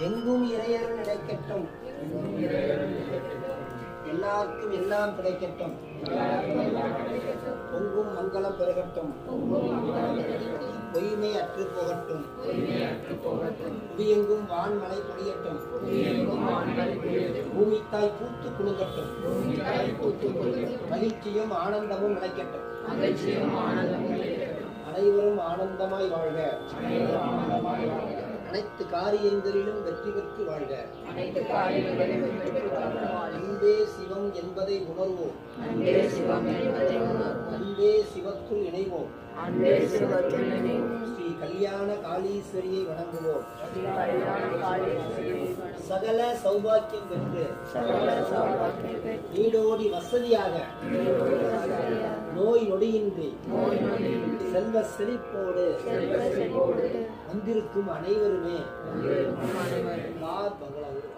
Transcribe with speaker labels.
Speaker 1: எங்கும் இறையருள் கிடைக்கட்டும் எல்லாருக்கும் எல்லாம் கிடைக்கட்டும். பொங்கும் மங்களம் பெருகட்டும். பொய்மை அற்று போகட்டும். புவியெங்கும் வான்மலை பொழியட்டும். பூமித்தாய் பூத்து குழுங்கட்டும் மகிழ்ச்சியும் ஆனந்தமும் நிலைக்கட்டும். அனைவரும் ஆனந்தமாய் வாழ்க. அனைத்து காரியங்களிலும் வெற்றி பெற்று வாழ்க. அன்பே சிவம் என்பதை உணர்வோம்.
Speaker 2: அன்பே
Speaker 1: சிவத்துள் இணைவோம். ஸ்ரீ கல்யாண காளீஸ்வரியை வணங்குவோம். சகல சௌபாக்கியம் பெற்று நீடோடி வசதியாக நோய் நொடியின்றி செல்வ செழிப்போடு
Speaker 2: வந்திருக்கும் அனைவருமே
Speaker 1: கார் பங்களாவில்